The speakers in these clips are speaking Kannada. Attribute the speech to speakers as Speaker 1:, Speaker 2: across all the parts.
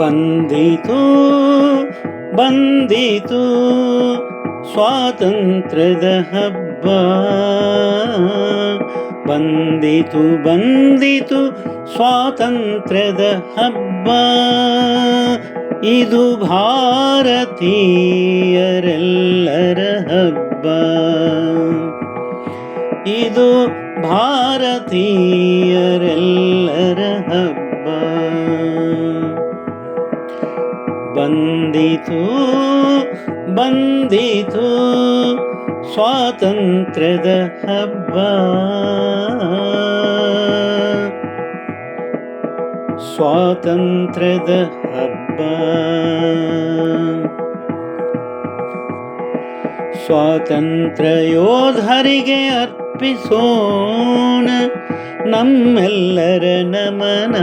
Speaker 1: ಬಂದಿತು ಬಂದಿತು ಸ್ವಾತಂತ್ರ್ಯದ ಹಬ್ಬ. ಬಂದಿತು ಬಂದಿತು ಸ್ವಾತಂತ್ರ್ಯದ ಹಬ್ಬ. ಇದು ಭಾರತೀಯರೆಲ್ಲರ ಹಬ್ಬ. ಇದು ಭಾರತೀಯರೆಲ್ಲರ ಹಬ್ಬ. ಬಂದಿತು ಬಂದಿತು ಸ್ವಾತಂತ್ರ್ಯದ ಹಬ್ಬ. ಸ್ವಾತಂತ್ರ್ಯದ ಹಬ್ಬ. ಸ್ವಾತಂತ್ರ್ಯ ಯೋಧರಿಗೆ ಅರ್ಪಿಸೋಣ ನಮ್ಮೆಲ್ಲರ ನಮನ.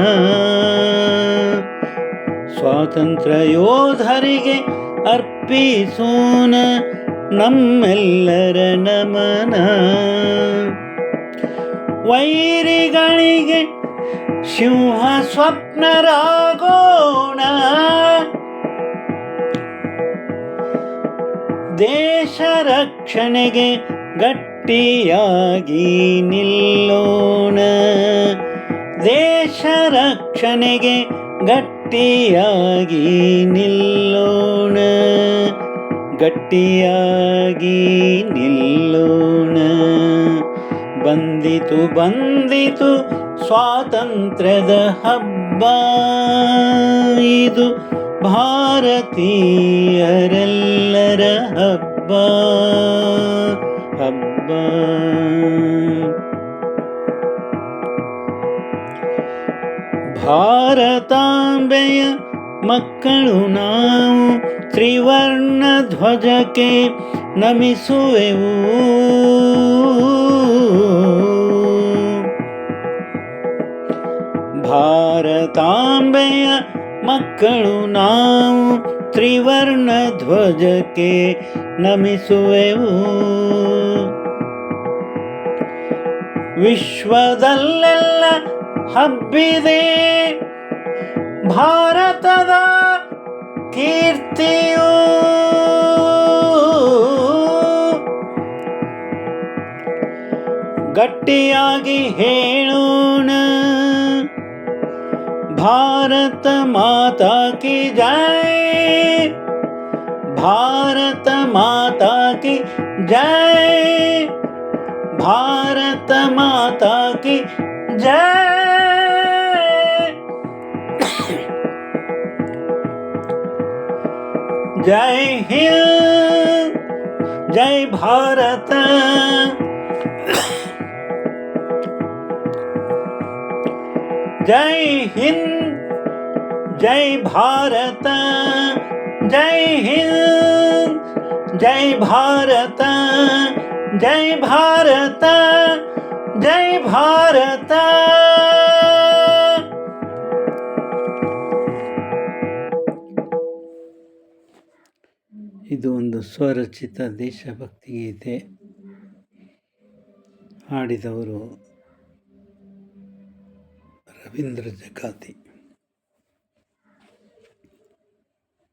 Speaker 1: ಸ್ವಾತಂತ್ರ್ಯ ಯೋಧರಿಗೆ ಅರ್ಪಿಸೋಣ ನಮ್ಮೆಲ್ಲರ ನಮನ. ವೈರಿಗಳಿಗೆ ಸಿಂಹ ಸ್ವಪ್ನರಾಗೋಣ. ದೇಶ ರಕ್ಷಣೆಗೆ ಗಟ್ಟಿಯಾಗಿ ನಿಲ್ಲೋಣ. ದೇಶ ರಕ್ಷಣೆಗೆ ಗಟ್ಟಿಯಾಗಿ ನಿಲ್ಲೋಣ ಗಟ್ಟಿಯಾಗಿ ನಿಲ್ಲೋಣ. ಬಂದಿತು ಬಂದಿತು ಸ್ವಾತಂತ್ರ್ಯದ ಹಬ್ಬ. ಇದು ಭಾರತೀಯರೆಲ್ಲರ ಹಬ್ಬ. ಹಬ್ಬ. ಭಾರತಾಂಬೆಯ ಮಕ್ಕಳು ನಾವು ತ್ರಿವರ್ಣ ಧ್ವಜಕ್ಕೆ ನಮಿಸುವೆವು. ಭಾರತಾಂಬೆಯ ಮಕ್ಕಳು ನಾವು ತ್ರಿವರ್ಣ ಧ್ವಜಕ್ಕೆ ನಮಿಸುವೆವು. ವಿಶ್ವದಲ್ಲೆಲ್ಲ ಹಬ್ಬಿದೆ. ಭಾರತದ ಕೀರ್ತಿಯು ಗಟ್ಟಿಯಾಗಿ ಹೇಳೋಣ. ಭಾರತ ಮಾತಾ ಕಿ ಜೈ ಭಾರತ ಮಾತಾ ಕಿ ಜೈ ಭಾರತ ಮಾತಾ ಕಿ ಜೈ ಜೈ ಹಿಂದ್ ಜೈ ಭಾರತ ಜೈ ಹಿಂದ್ ಜೈ ಭಾರತ ಜೈ ಹಿಂದ್ ಜೈ ಭಾರತ ಜೈ ಭಾರತ ಜೈ ಭಾರತ ಇದು ಒಂದು ಸ್ವರಚಿತ ದೇಶಭಕ್ತಿ ಗೀತೆ ಹಾಡಿದವರು ರವೀಂದ್ರ ಜಕಾತಿ